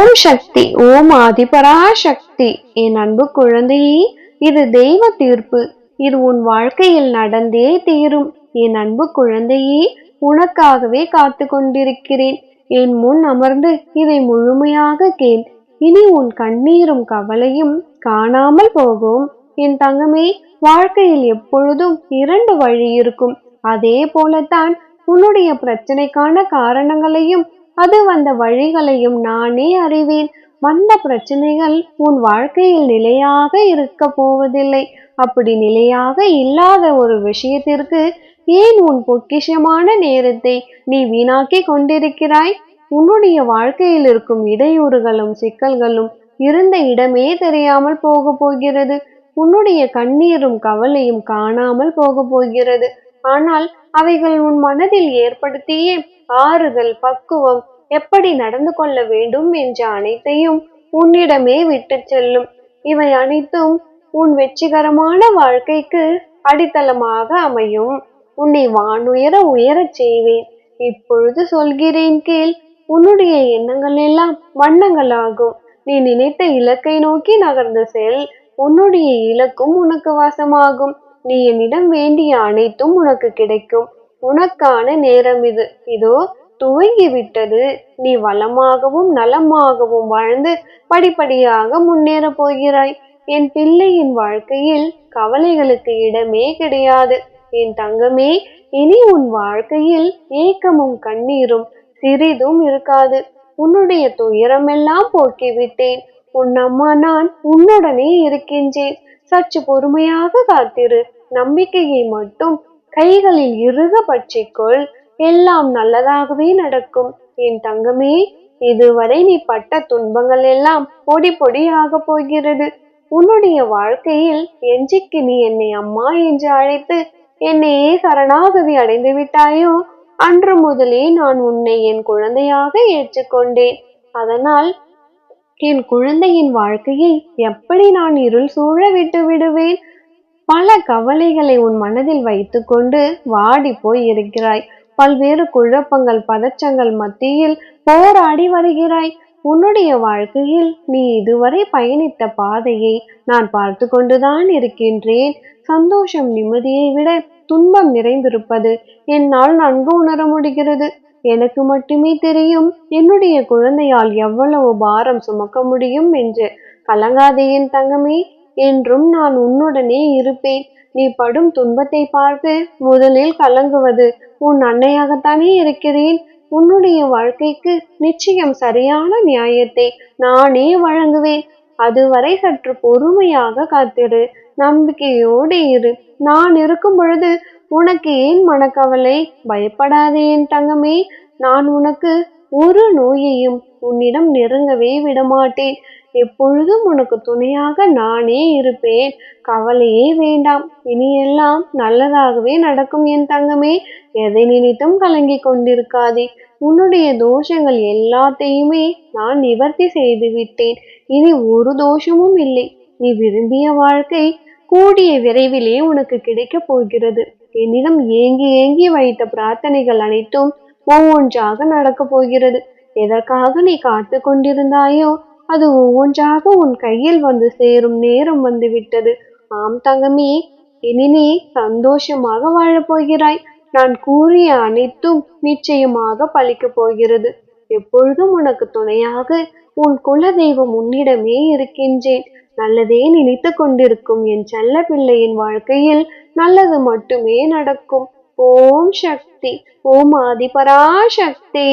ஓம் சக்தி ஓம் ஆதிபராசக்தி. என் அன்பு குழந்தையே இது தெய்வ தீர்ப்பு. இது உன் வாழ்க்கையில் நடந்தே தீரும். என் அன்பு குழந்தையே உனக்காகவே காத்து கொண்டிருக்கிறேன். என் முன் அமர்ந்து இதை முழுமையாக கேள். இனி உன் கண்ணீரும் கவலையும் காணாமல் போகும். என் தங்கமே வாழ்க்கையில் எப்பொழுதும் இரண்டு வழி இருக்கும். அதே போலத்தான் உன்னுடைய பிரச்சனைக்கான காரணங்களையும் அது வந்த வழிகளையும் நானே அறிவேன். வந்த பிரச்சனைகள் உன் வாழ்க்கையில் நிலையாக இருக்க போவதில்லை. அப்படி நிலையாக இல்லாத ஒரு விஷயத்திற்கு ஏன் உன் பொக்கிஷமான நேரத்தை நீ வீணாக்கி கொண்டிருக்கிறாய்? உன்னுடைய வாழ்க்கையில் இருக்கும் இடையூறுகளும் சிக்கல்களும் இருந்த இடமே தெரியாமல் போக போகிறது. உன்னுடைய கண்ணீரும் கவலையும் காணாமல் போக போகிறது. ஆனால் அவைகள் உன் மனதில் ஏற்படுத்திய ஆறுதல் பக்குவம் எப்படி நடந்து கொள்ள வேண்டும் என்ற அனைத்தையும் உன்னிடமே விட்டு செல்லும். இவை அனைத்தும் உன் வெற்றிகரமான வாழ்க்கைக்கு அடித்தளமாக அமையும். உன்னை வானுயர உயரச் செய்வேன். இப்பொழுது சொல்கிறேன் கீழ் உன்னுடைய எண்ணங்கள் எல்லாம் வண்ணங்களாகும். நீ நினைத்த இலக்கை நோக்கி நகர்ந்து செல். உன்னுடைய இலக்கும் உனக்கு வசமாகும். நீ என்னிடம் வேண்டிய அனைத்தும் உனக்கு கிடைக்கும். உனக்கான நேரம் இது. இதோ துவங்கி விட்டது நீ வளமாகவும் நலமாகவும் வாழ்ந்து படிப்படியாக முன்னேற போகிறாய். என் பிள்ளையின் வாழ்க்கையில் கவலைகளுக்கு இடமே கிடையாது. என் தங்கமே இனி உன் வாழ்க்கையில் ஏக்கமும் கண்ணீரும் சிறிதும் இருக்காது. உன்னுடைய துயரமெல்லாம் போக்கிவிட்டேன். உன் அம்மா நான் உன்னுடனே இருக்கின்றேன். சற்று பொறுமையாக காத்திரு. நம்பிக்கையை மட்டும் கைகளில் இறுக பற்றிக்கொள். எல்லாம் நல்லதாகவே நடக்கும். என் தங்கமே இதுவரை நீ பட்ட துன்பங்கள் எல்லாம் பொடி பொடியாக போகிறது. உன்னுடைய வாழ்க்கையில் எஞ்சிக்கு நீ என்னை அம்மா என்று அழைத்து என்னையே சரணாகதி அடைந்து விட்டாயோ? அன்று முதலே நான் உன்னை என் குழந்தையாக ஏற்றுக்கொண்டேன். அதனால் என் குழந்தையின் வாழ்க்கையை எப்படி நான் இருள் சூழ விட்டு விடுவேன்? பல கவலைகளை உன் மனதில் வைத்துக்கொண்டு வாடி போய் இருக்கிறாய். பல்வேறு குழப்பங்கள் பதற்றங்கள் மத்தியில் போராடி வருகிறாய். உன்னுடைய வாழ்க்கையில் நீ இதுவரை பயணித்த பாதையை நான் பார்த்து கொண்டுதான் இருக்கின்றேன். சந்தோஷம் நிம்மதியை விட துன்பம் நிறைந்திருப்பது என்னால் நன்கு உணர முடிகிறது. எனக்கு மட்டுமே தெரியும் என்னுடைய குழந்தையால் எவ்வளவு பாரம் சுமக்க முடியும் என்று. கலங்காதேயின் தங்கமே என்றும் நான் உன்னுடனே இருப்பேன். நீ படும் துன்பத்தை பார்த்து முதலில் கலங்குவது. உன் அன்னையாகத்தானே இருக்கிறேன். உன்னுடைய வாழ்க்கைக்கு நிச்சயம் சரியான நியாயத்தை நானே வழங்குவேன். அதுவரை சற்று பொறுமையாக காத்திரு. நம்பிக்கையோடு இரு. நான் இருக்கும் பொழுது உனக்கு ஏன் மனக்கவலை? பயப்படாதே என் தங்கமே. நான் உனக்கு ஒரு நோயையும் உன்னிடம் நெருங்கவே விடமாட்டேன். எப்பொழுதும் உனக்கு துணையாக நானே இருப்பேன். கவலையே வேண்டாம். இனியெல்லாம் நல்லதாகவே நடக்கும் என் தங்கமே. எதை நினைத்தும் கலங்கி கொண்டிருக்காதே. உன்னுடைய தோஷங்கள் எல்லாத்தையுமே நான் நிவர்த்தி செய்து விட்டேன். இனி ஒரு தோஷமும் இல்லை. நீ விரும்பிய வாழ்க்கை கூடிய விரைவிலே உனக்கு கிடைக்கப் போகிறது. என்னிடம் ஏங்கி ஏங்கி வைத்த பிரார்த்தனைகள் அனைத்தும் ஒவ்வொன்றாக நடக்கப் போகிறது. எதற்காக நீ காத்து கொண்டிருந்தாயோ அது ஒவ்வொன்றாக உன் கையில் வந்து சேரும் நேரம் வந்து விட்டது. ஆம் தங்கமே இனி நீ சந்தோஷமாக வாழப் போகிறாய். நான் கூறிய அனைத்தும் நிச்சயமாக பலிக்கப் போகிறது. எப்பொழுதும் உனக்கு துணையாக உன் குலதெய்வம் உன்னிடமே இருக்கின்றேன். நல்லதே நினைத்து கொண்டிருக்கும் என் செல்ல பிள்ளையின் வாழ்க்கையில் நல்லது மட்டுமே நடக்கும். ஓம் சக்தி ஓம் ஆதிபராசக்தி.